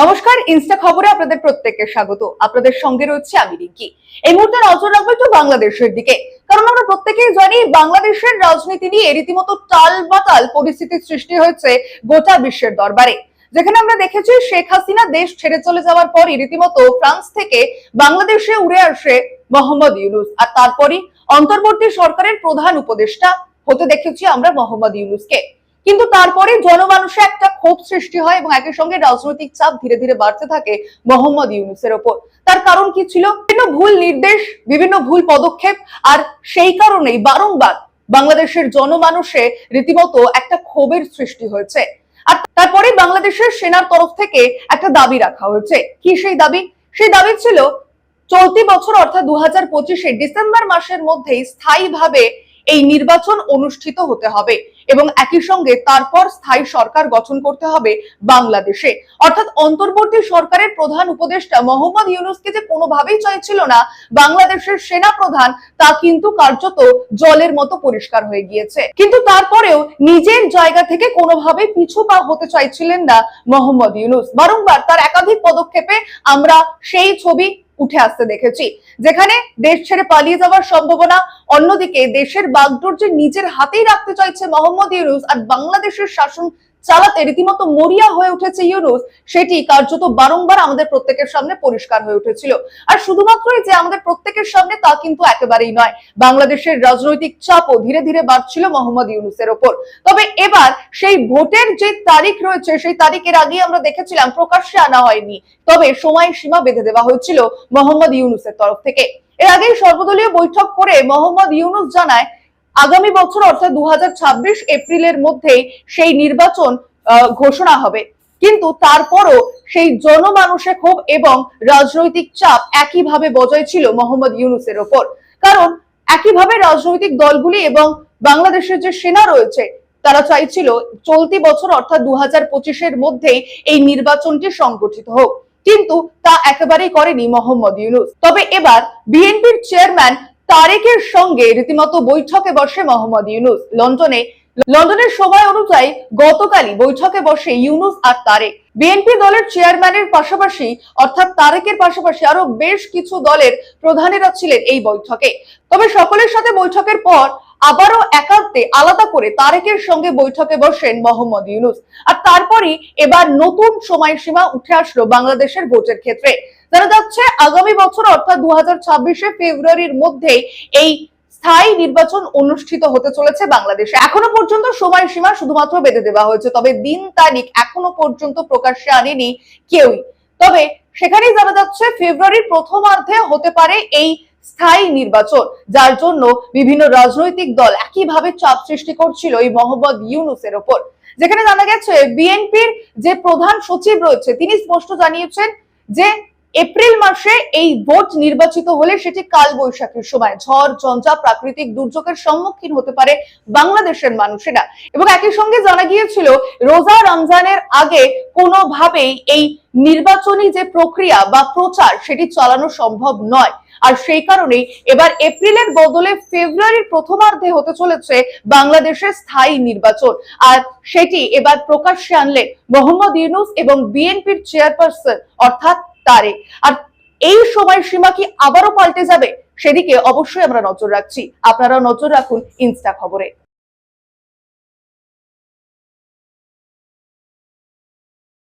নমস্কার, ইনস্টা খবরে আপনাদের প্রত্যেককে স্বাগত। আপনাদের সঙ্গে রয়েছে আমি রিঙ্কি। এই মুহূর্তে নজর রাখব একটু বাংলাদেশের দিকে। কারণ আমরা প্রত্যেকেই জানি, বাংলাদেশের রাজনীতি নিয়ে রীতিমতো টাল বাতাল পরিস্থিতির সৃষ্টি হয়েছে গোটা বিশ্বের দরবারে। যেখানে আমরা দেখেছি, শেখ হাসিনা দেশ ছেড়ে চলে যাওয়ার পরই রীতিমতো ফ্রান্স থেকে বাংলাদেশে উড়ে আসে মোহাম্মদ ইউনুস। আর তারপরই অন্তর্বর্তী সরকারের প্রধান উপদেষ্টা হতে দেখেছি আমরা মোহাম্মদ ইউনুসকে। কিন্তু তারপরে জনমানুষে একটা ক্ষোভ সৃষ্টি হয় এবং একই সঙ্গে রাজনৈতিক চাপ ধীরে ধীরে বাড়তে থাকে মোহাম্মদ ইউনুসের ওপর। তার কারণ কি ছিল? বিভিন্ন ভুল নির্দেশ, বিভিন্ন ভুল পদক্ষেপ, আর সেই কারণেই বারংবার বাংলাদেশের জনমানুষে রীতিমতো একটা ক্ষোভের সৃষ্টি হয়েছে। আর তারপরে বাংলাদেশের সেনার তরফ থেকে একটা দাবি রাখা হয়েছে। কি সেই দাবি? সেই দাবি ছিল, চলতি বছর অর্থাৎ দু হাজার ডিসেম্বর মাসের মধ্যেই স্থায়ীভাবে এই নির্বাচন অনুষ্ঠিত হতে হবে। এবং একই সঙ্গে তারপর স্থায়ী সরকার গঠন করতে হবে বাংলাদেশে। অর্থাৎ অন্তর্বর্তী সরকারের প্রধান উপদেষ্টা মোহাম্মদ ইউনুসকে যে কোনোভাবেই চাইছিল না বাংলাদেশের সেনা প্রধান তা কিন্তু কার্যত জলের মতো পরিষ্কার হয়ে গিয়েছে। কিন্তু তারপরেও নিজের জায়গা থেকে কোনোভাবে পিছু পা হতে চাইছিলেন না মোহাম্মদ ইউনুস। বারংবার তার একাধিক পদক্ষেপে আমরা সেই ছবি উঠে আসতে দেখেছি। যেখানে দেশ ছেড়ে পালিয়ে যাওয়ার সম্ভাবনা অন্যদিকে দেশের বাগডোর যে নিজের হাতেই রাখতে চাইছে মোহাম্মদ ইউরুস আর বাংলাদেশের শাসন চালাতে রীতিমতো মরিয়া হয়ে উঠেছে ইউনুস, সেটি কার্যত বারংবার আমাদের প্রত্যেকের সামনে পরিষ্কার হয়ে উঠেছিল। আর শুধুমাত্রই যে আমাদের প্রত্যেকের সামনে তা কিন্তু একেবারেই নয়, বাংলাদেশের রাজনৈতিক চাপও ধীরে ধীরে বাড়ছিল মোহাম্মদ ইউনুসের ওপর। তবে এবার সেই ভোটের যে তারিখ রয়েছে, সেই তারিখের আগে আমরা দেখেছিলাম প্রকাশ্যে আনা হয়নি, তবে সময় সীমা বেঁধে দেওয়া হয়েছিল মোহাম্মদ ইউনুসের তরফ থেকে। এর আগেই সর্বদলীয় বৈঠক করে মোহাম্মদ ইউনুস জানায় আগামী বছর, অর্থাৎ দু এপ্রিলের মধ্যেই সেই নির্বাচন ঘোষণা হবে। কিন্তু তারপরও সেই জনমানুষে ক্ষোভ এবং রাজনৈতিক চাপ একইভাবে বজায় ছিল মোহাম্মদ ইউনুসের ওপর। কারণ একইভাবে রাজনৈতিক দলগুলি এবং বাংলাদেশের যে সেনা রয়েছে, তারা চাইছিল চলতি বছর, অর্থাৎ দু হাজার মধ্যেই এই নির্বাচনটি সংগঠিত হোক। কিন্তু তা একেবারেই করেনি মোহাম্মদ ইউনুস। তবে এবার বিএনপির চেয়ারম্যান তারেকের সঙ্গে রীতিমতো বৈঠকে বসে মোহাম্মদ ইউনুস। লন্ডনে লন্ডনের সময় অনুযায়ী গতকালই বৈঠকে বসে ইউনুস আর তারেক। বিএনপি দলের চেয়ারম্যানের পাশাপাশি, অর্থাৎ তারেকের পাশাপাশি আরও বেশ কিছু দলের প্রধানেরা ছিলেন এই বৈঠকে। তবে সকলের সাথে বৈঠকের পর আবারও একান্তে আলাদা করে তারেকের সঙ্গে বৈঠকে বসেন মোহাম্মদ ইউনুস। আর তারপরই এবার নতুন সময়সীমা উঠে আসলো বাংলাদেশের ভোটের ক্ষেত্রে। জানা যাচ্ছে, আগামী বছর, অর্থাৎ দু হাজার ফেব্রুয়ারির মধ্যেই এই স্থায়ী নির্বাচন অনুষ্ঠিত হতে চলেছে বাংলাদেশে। এখনও পর্যন্ত সময়সীমা শুধুমাত্র বেঁধে দেওয়া হয়েছে, তবে দিন তারিখ এখনও পর্যন্ত প্রকাশ্যে আনেনি কেউই। তবে সেখানেই জানা যাচ্ছে, ফেব্রুয়ারির প্রথমার্ধে হতে পারে এই স্থায়ী নির্বাচন, যার জন্য বিভিন্ন রাজনৈতিক দল একইভাবে চাপ সৃষ্টি করছিল এই মোহাম্মদ ইউনুসের ওপর। যেখানে জানা গেছে, বিএনপির যে প্রধান সচিব রয়েছে, তিনি স্পষ্ট জানিয়েছেন যে এপ্রিল মাসে এই ভোট নির্বাচিত হলে সেটি কাল বৈশাখীর সময়। ঝড় ঝঞ্ঝা প্রাকৃতিক দুর্যোগের সম্মুখীন হতে পারে বাংলাদেশের মানুষেরা। এবং একই সঙ্গে জানা গিয়েছিল, রোজা রমজানের আগে কোনোভাবেই এই নির্বাচনী যে প্রক্রিয়া বা প্রচার সেটি চালানো সম্ভব নয়। আর সেই কারণেই এবার এপ্রিলের বদলে ফেব্রুয়ারির প্রথমার্ধে হতে চলেছে বাংলাদেশের স্থায়ী নির্বাচন। আর সেটি এবার প্রকাশ্যে আনলে মোহাম্মদ ইউনুস এবং বিএনপির চেয়ারপারসন, অর্থাৎ তারেক আর এই সময় সীমা কি আবারও পাল্টে যাবে? সেদিকে অবশ্যই আমরা নজর রাখছি। আপনারাও নজর রাখুন ইনস্টা খবরে।